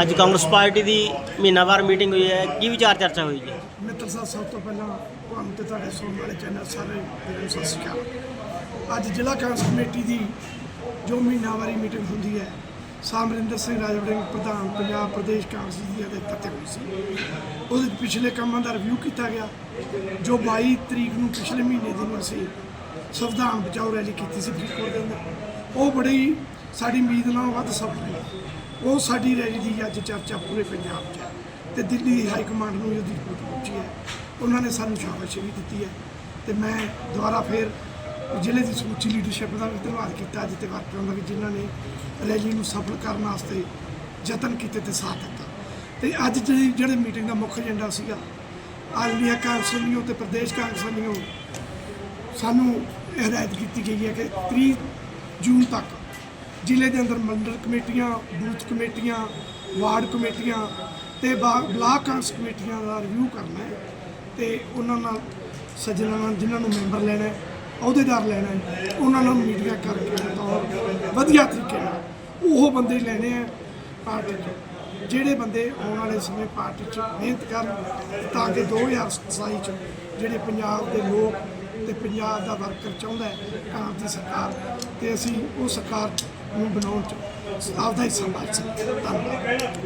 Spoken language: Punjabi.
ਅੱਜ ਕਾਂਗਰਸ ਪਾਰਟੀ ਦੀ ਮਹੀਨਾਵਾਰ ਮੀਟਿੰਗ ਹੋਈ ਹੈ, ਕੀ ਵਿਚਾਰ ਚਰਚਾ ਹੋਈ ਜੀ? ਮਿੱਤਰ ਸਾਹਿਬ, ਸਭ ਤੋਂ ਪਹਿਲਾਂ ਤੁਹਾਨੂੰ ਤੇ ਤੁਹਾਡੇ ਸੁਣਨ ਵਾਲੇ ਚੈਨਲ ਸਾਰੇ ਨੂੰ ਸਤਿ ਸ਼੍ਰੀ ਅਕਾਲ। ਅੱਜ ਜ਼ਿਲ੍ਹਾ ਕਾਂਗਰਸ ਕਮੇਟੀ ਦੀ ਜੋ ਮਹੀਨਾਵਾਰੀ ਮੀਟਿੰਗ ਹੁੰਦੀ ਹੈ ਸਾਮਰਿੰਦਰ ਸਿੰਘ ਰਾਜਵੜਿੰਗ, ਪ੍ਰਧਾਨ ਪੰਜਾਬ ਪ੍ਰਦੇਸ਼ ਕਾਂਗਰਸ ਦੀ ਅਧਿਕਤਾ ਤੇ ਹੋਈ ਸੀ। ਉਹਦੇ ਪਿਛਲੇ ਕੰਮਾਂ ਦਾ ਰਿਵਿਊ ਕੀਤਾ ਗਿਆ, ਜੋ 22 ਤਰੀਕ ਨੂੰ ਪਿਛਲੇ ਮਹੀਨੇ ਦੀ ਨੂੰ ਅਸੀਂ ਸੰਵਿਧਾਨ ਬਚਾਓ ਰੈਲੀ ਕੀਤੀ ਸੀ ਫਰੀਦਕੋਟ ਦੇ ਅੰਦਰ। ਉਹ ਬੜੀ ਸਾਡੀ ਉਮੀਦ ਨਾਲੋਂ ਵੱਧ ਸਫਲ ਰਹੀ। ਉਹ ਸਾਡੀ ਰੈਲੀ ਦੀ ਅੱਜ ਚਰਚਾ ਪੂਰੇ ਪੰਜਾਬ 'ਚ ਹੈ ਤੇ ਦਿੱਲੀ ਦੀ ਹਾਈ ਕਮਾਂਡ ਨੂੰ ਇਹਦੀ ਰਿਪੋਰਟ ਪਹੁੰਚੀ ਹੈ, ਉਹਨਾਂ ਨੇ ਸਾਨੂੰ ਸ਼ਾਬਾਸ਼ੀ ਵੀ ਦਿੱਤੀ ਹੈ ਤੇ ਮੈਂ ਦੁਬਾਰਾ ਫੇਰ ਜ਼ਿਲ੍ਹੇ ਦੀ ਸਮੁੱਚੀ ਲੀਡਰਸ਼ਿਪ ਦਾ ਵੀ ਧੰਨਵਾਦ ਕੀਤਾ ਅੱਜ ਤੇ ਵਰਕਰਾਂ ਦਾ ਵੀ ਜਿਨ੍ਹਾਂ ਨੇ ਰੈਲੀ ਨੂੰ ਸਫਲ ਕਰਨ ਵਾਸਤੇ ਯਤਨ ਕੀਤੇ ਤੇ ਸਾਥ ਦਿੱਤਾ। ਤੇ ਅੱਜ ਜਿਹੜੀ, ਜਿਹੜੇ ਮੀਟਿੰਗ ਦਾ ਮੁੱਖ ਏਜੰਡਾ ਸੀਗਾ ਆਲ ਇੰਡੀਆ ਕਾਂਗਰਸ ਵੱਲੋਂ ਤੇ ਪ੍ਰਦੇਸ਼ ਕਾਂਗਰਸ ਵੱਲੋਂ ਸਾਨੂੰ ਇਹ ਹਦਾਇਤ ਕੀਤੀ ਗਈ ਹੈ ਕਿ 30 ਜੂਨ ਤੱਕ ਜ਼ਿਲ੍ਹੇ ਦੇ ਅੰਦਰ ਮੰਡਲ ਕਮੇਟੀਆਂ, ਬੂਥ ਕਮੇਟੀਆਂ, ਵਾਰਡ ਕਮੇਟੀਆਂ ਤੇ ਬਾ- ਬਲਾਕ ਕਾਂਗਰਸ ਕਮੇਟੀਆਂ ਦਾ ਰਿਵਿਊ ਕਰਨਾ ਹੈ ਤੇ ਉਹਨਾਂ ਨਾਲ ਸੱਜਣਾਂ ਨਾਲ ਜਿਨ੍ਹਾਂ ਨੂੰ ਮੈਂਬਰ ਲੈਣਾ ਹੈ, ਅਹੁਦੇਦਾਰ ਲੈਣਾ ਹੈ, ਉਹਨਾਂ ਨਾਲ ਮੀਟਿੰਗਾਂ ਕਰਕੇ ਬਤੌਰ ਵਧੀਆ ਤਰੀਕੇ ਨਾਲ ਉਹ ਬੰਦੇ ਲੈਣੇ ਆ ਪਾਰਟੀ 'ਚ ਜਿਹੜੇ ਬੰਦੇ ਆਉਣ ਵਾਲੇ ਸਮੇਂ ਪਾਰਟੀ 'ਚ ਮਿਹਨਤ ਕਰਨ ਤਾਂ ਕਿ 2027 'ਚ ਜਿਹੜੇ ਪੰਜਾਬ ਦੇ ਲੋਕ ਤੇ ਪੰਜਾਬ ਦਾ ਵਰਕਰ ਚਾਹੁੰਦਾ ਹੈ ਕਾਂਗਰਸ ਦੀ ਸਰਕਾਰ ਤੇ ਅਸੀਂ ਉਹ ਸਰਕਾਰ ਨੂੰ ਬਣਾਉਣ 'ਚ ਆਪਦਾ ਹਿੱਸਾ ਪਾ ਧੰਨਵਾਦ।